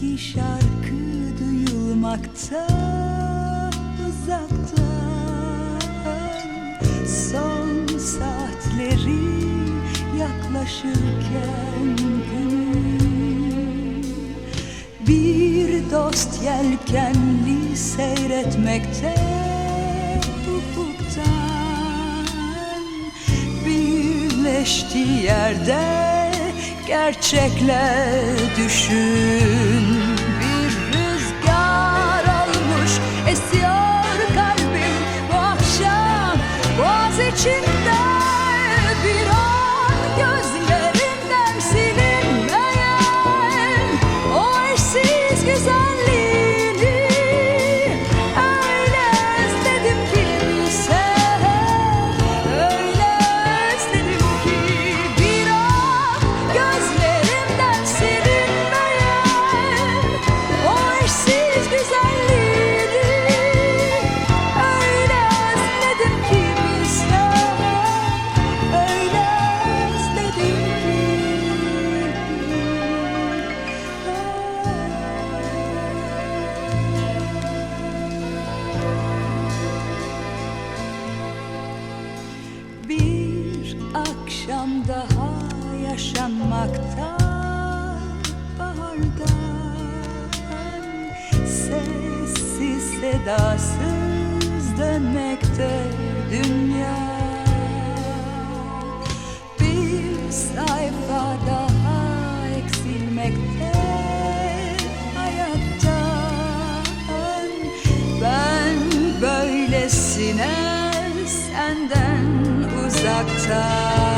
Eski şarkı duyulmakta uzaktan. Son saatleri yaklaşırken Bir dost yelkenli seyretmekte ufuktan. Birleştiği yerde gerçekle düşün akşam daha yaşanmakta bahardan Sessiz sedasız dönmekte dünya. Bir sayfa daha eksilmekte hayattan Ben böylesine senden uzakta